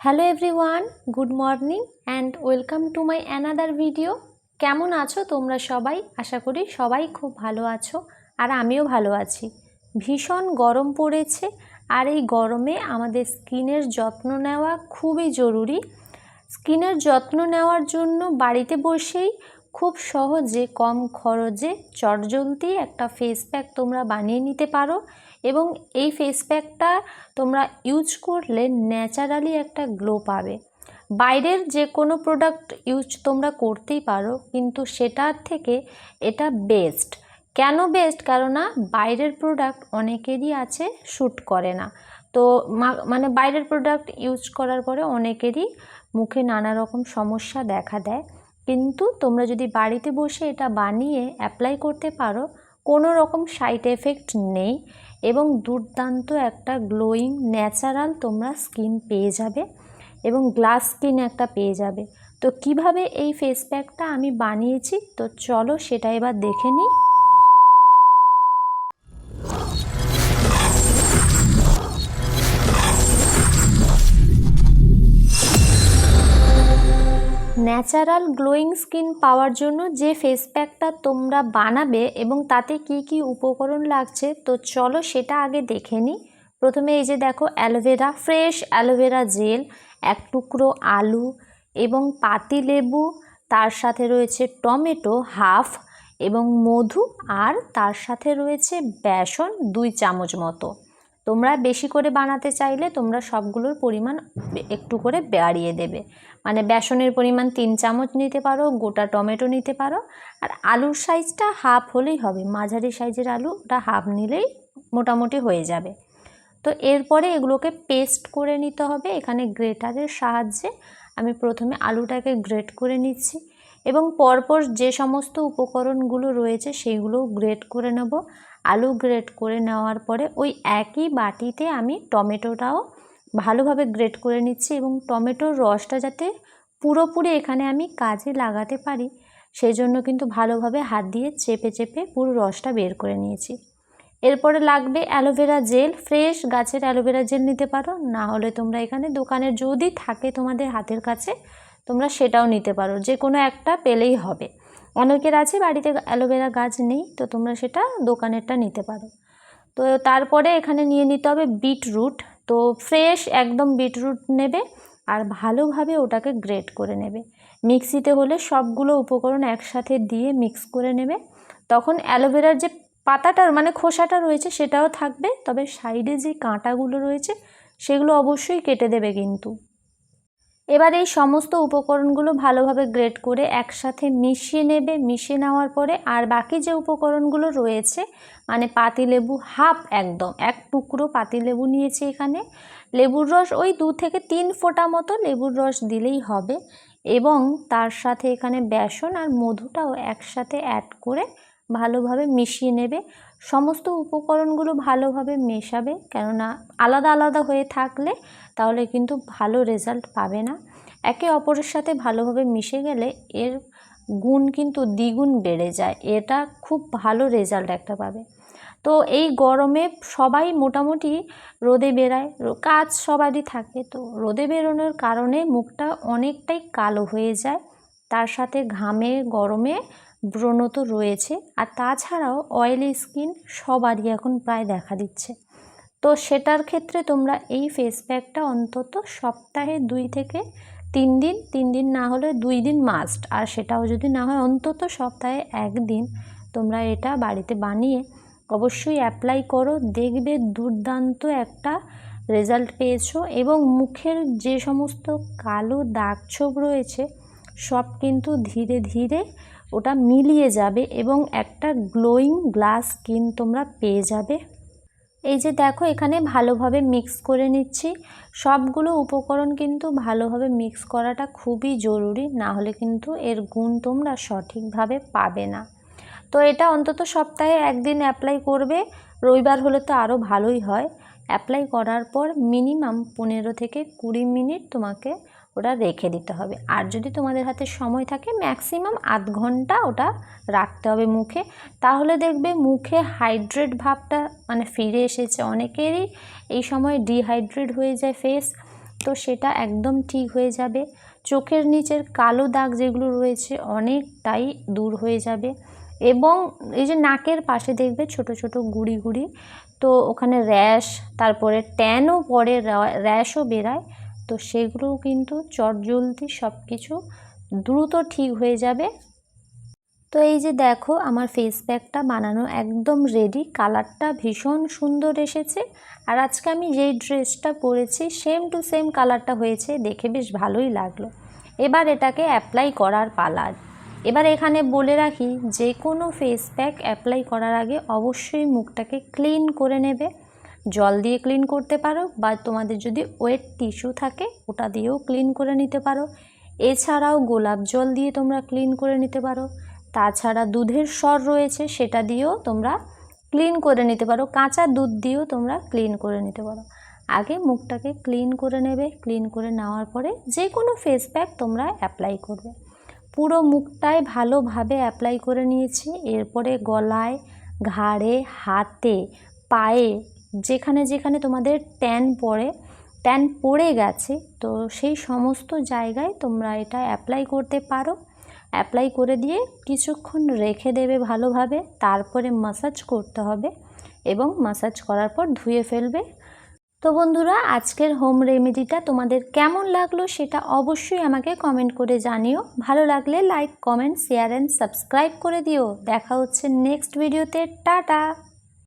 Hello everyone good morning and welcome to my another video কেমন আছো তোমরা সবাই? আশা করি সবাই খুব ভালো আছো আর আমিও ভালো আছি। ভীষণ গরম পড়েছে আর এই গরমে আমাদের স্কিনের যত্ন নেওয়া খুবই জরুরি। স্কিনের যত্ন নেওয়ার জন্য বাড়িতে বসেই খুব সহজে, কম খরচে চটজলদি একটা ফেস প্যাক তোমরা বানিয়ে নিতে পারো এবং এই ফেস প্যাকটা তোমরা ইউজ করলে ন্যাচারালি একটা গ্লো পাবে। বাইরের যে কোনো প্রোডাক্ট ইউজ তোমরা করতেই পারো, কিন্তু সেটার থেকে এটা বেস্ট কেন বেস্ট কেননা বাইরের প্রোডাক্ট অনেকেরই আছে শ্যুট করে না। তো মানে বাইরের প্রোডাক্ট ইউজ করার পরে অনেকেরই মুখে নানা রকম সমস্যা দেখা দেয়। কিন্তু তোমরা যদি বাড়িতে বসে এটা বানিয়ে অ্যাপ্লাই করতে পারো, কোনো রকম সাইড এফেক্ট নেই এবং দুর্দান্ত একটা গ্লোয়িং ন্যাচারাল তোমরা স্কিন পেয়ে যাবে এবং গ্লাস স্কিন একটা পেয়ে যাবে। তো কীভাবে এই ফেস প্যাকটা আমি বানিয়েছি? তো চলো সেটা এবার দেখে নিই। ন্যাচারাল গ্লোয়িং স্কিন পাওয়ার জন্য যে ফেস প্যাকটা তোমরা বানাবে এবং তাতে কি কি উপকরণ লাগছে, তো চলো সেটা আগে দেখে নিই প্রথমে এই যে দেখো, অ্যালোভেরা, ফ্রেশ অ্যালোভেরা জেল, এক টুকরো আলু এবং পাতি লেবু, তার সাথে রয়েছে টমেটো হাফ এবং মধু, আর তার সাথে রয়েছে বেসন দুই চামচ মতো। তোমরা বেশি করে বানাতে চাইলে তোমরা সবগুলোর পরিমাণ একটু করে বাড়িয়ে দেবে। মানে বেসনের পরিমাণ তিন চামচ নিতে পারো, গোটা টমেটো নিতে পারো, আর আলুর সাইজটা হাফ হলেই হবে। মাঝারি সাইজের আলু ওটা হাফ নিলেই মোটামুটি হয়ে যাবে। তো এরপরে এগুলোকে পেস্ট করে নিতে হবে। এখানে গ্রেটারের সাহায্যে আমি প্রথমে আলুটাকে গ্রেট করে নিচ্ছি। এবং পরপর যে সমস্ত উপকরণগুলো রয়েছে সেইগুলো গ্রেট করে নেব। আলু গ্রেট করে নেওয়ার পরে ওই একই বাটিতে আমি টমেটোটাও ভালোভাবে গ্রেট করে নিচ্ছি এবং টমেটোর রসটা যাতে পুরোপুরি এখানে আমি কাজে লাগাতে পারি সেই জন্য কিন্তু ভালোভাবে হাত দিয়ে চেপে চেপে পুরো রসটা বের করে নিয়েছি। এরপরে লাগবে অ্যালোভেরা জেল, ফ্রেশ গাছের অ্যালোভেরা জেল নিতে পারো। না হলে তোমরা এখানে দোকানের যদি থাকে তোমাদের হাতের কাছে তোমরা সেটাও নিতে পারো, যে কোনো একটা পেলেই হবে। অনেকের আছে, বাড়িতে অ্যালোভেরা গাছ নেই, তো তোমরা সেটা দোকানেরটা নিতে পারো। তো তারপরে এখানে নিয়ে নিতে হবে বিটরুট, তো ফ্রেশ একদম বিটরুট নেবে আর ভালোভাবে ওটাকে গ্রেট করে নেবে। মিক্সিতে হলে সবগুলো উপকরণ একসাথে দিয়ে মিক্স করে নেবে। তখন অ্যালোভেরার যে পাতাটার মানে খোসাটা রয়েছে সেটাও থাকবে, তবে সাইডে যে কাঁটাগুলো রয়েছে সেগুলো অবশ্যই কেটে দেবে কিন্তু। এবার এই সমস্ত উপকরণগুলো ভালোভাবে গ্রেট করে একসাথে মিশিয়ে নেবে। মিশিয়ে নেওয়ার পরে আর বাকি যে উপকরণগুলো রয়েছে মানে পাতিলেবু হাফ একদম, এক টুকরো পাতিলেবু নিয়েছি এখানে। লেবুর রস ওই দু থেকে তিন ফোঁটা মতো লেবুর রস দিলেই হবে এবং তার সাথে এখানে বেসন আর মধুটাও একসাথে অ্যাড করে ভালোভাবে মিশিয়ে নেবে। সমস্ত উপকরণগুলো ভালোভাবে মেশাবে, কেননা আলাদা আলাদা হয়ে থাকলে তাহলে কিন্তু ভালো রেজাল্ট পাবে না। একে অপরের সাথে ভালোভাবে মিশে গেলে এর গুণ কিন্তু দ্বিগুণ বেড়ে যায়। এটা খুব ভালো রেজাল্ট একটা পাবে। তো এই গরমে সবাই মোটামুটি রোদে বেরায়। কাজ সবারই থাকে। তো রোদে বেরোনোর কারণে মুখটা অনেকটাই কালো হয়ে যায়। তার সাথে ঘামে, গরমে ব্রণ তো রয়েছে আর তাছাড়াও অয়েলি স্কিন সবারই এখন প্রায় দেখা দিচ্ছে। তো সেটার ক্ষেত্রে তোমরা এই ফেস প্যাকটা অন্তত সপ্তাহে দুই থেকে তিন দিন তিন দিন না হলে দুই দিন মাস্ট আর সেটাও যদি না হয় অন্তত সপ্তাহে একদিন তোমরা এটা বাড়িতে বানিয়ে অবশ্যই অ্যাপ্লাই করো। দেখবে দুর্দান্ত একটা রেজাল্ট পেয়েছ এবং মুখের যে সমস্ত কালো দাগ ছোপ রয়েছে সব কিন্তু ধীরে ধীরে ওটা মিলিয়ে যাবে এবং একটা গ্লোয়িং গ্লাস স্কিন তোমরা পেয়ে যাবে। এই যে দেখো, এখানে ভালোভাবে মিক্স করে নিচ্ছি। সবগুলো উপকরণ কিন্তু ভালোভাবে মিক্স করাটা খুবই জরুরি, না হলে কিন্তু এর গুণ তোমরা সঠিকভাবে পাবে না। তো এটা অন্তত সপ্তাহে একদিন অ্যাপ্লাই করবে, রবিবার হলে তো আরও ভালোই হয়। অ্যাপ্লাই করার পর মিনিমাম পনেরো থেকে কুড়ি মিনিট তোমাকে ওটা রেখে দিতে হবে। আর যদি তোমাদের হাতে সময় থাকে ম্যাক্সিমাম আধ ঘণ্টা ওটা রাখতে হবে মুখে। তাহলে দেখবে মুখে হাইড্রেট ভাবটা মানে ফিরে এসেছে। অনেকেরই এই সময় ডিহাইড্রেট হয়ে যায় ফেস তো সেটা একদম ঠিক হয়ে যাবে। চোখের নিচের কালো দাগ যেগুলো রয়েছে অনেকটাই দূর হয়ে যাবে। এবং এই যে নাকের পাশে দেখবে ছোট ছোট গুড়ি গুড়ি, তো ওখানে র্যাশ তারপরে ট্যানও পড়ে র্যাশও বেরায়। তো সেগুলোও কিন্তু চটজলদি সব কিছু দ্রুত ঠিক হয়ে যাবে। তো এই যে দেখো, আমার ফেস প্যাকটা বানানো একদম রেডি কালারটা ভীষণ সুন্দর এসেছে। আর আজকে আমি যেই ড্রেসটা পরেছি সেম টু সেম কালারটা হয়েছে, দেখে বেশ ভালোই লাগল। এবার এটাকে অ্যাপ্লাই করার পালার এবার এখানে বলে রাখি, যে কোনো ফেস প্যাক অ্যাপ্লাই করার আগে অবশ্যই মুখটাকে ক্লিন করে নেবে। জল দিয়ে ক্লিন করতে পারো বা তোমাদের যদি ওয়েট টিস্যু থাকে, ওটা দিয়েও ক্লিন করে নিতে পারো। এছাড়াও গোলাপ জল দিয়ে তোমরা ক্লিন করে নিতে পারো। তাছাড়া দুধের স্বর রয়েছে, সেটা দিয়েও তোমরা ক্লিন করে নিতে পারো। কাঁচা দুধ দিয়েও তোমরা ক্লিন করে নিতে পারো। আগে মুখটাকে ক্লিন করে নেবে ক্লিন করে নেওয়ার পরে যে কোনো ফেস প্যাক তোমরা অ্যাপ্লাই করবে। পুরো মুখটায় ভালোভাবে অ্যাপ্লাই করে নিয়েছি। এরপরে গলায়, ঘাড়ে, হাতে, পায়ে যেখানে যেখানে তোমাদের ট্যান পড়ে ট্যান পড়ে গেছে, তো সেই সমস্ত জায়গায় তোমরা এটা অ্যাপ্লাই করতে পারো। অ্যাপ্লাই করে দিয়ে কিছুক্ষণ রেখে দেবে ভালোভাবে, তারপরে মাসাজ করতে হবে এবং মাসাজ করার পর ধুয়ে ফেলবে। তো বন্ধুরা, আজকের হোম রেমেডিটা তোমাদের কেমন লাগল সেটা অবশ্যই আমাকে কমেন্ট করে জানিও। ভালো লাগলে like comment share and subscribe করে দিও। দেখা হচ্ছে নেক্সট ভিডিওতে টাটা!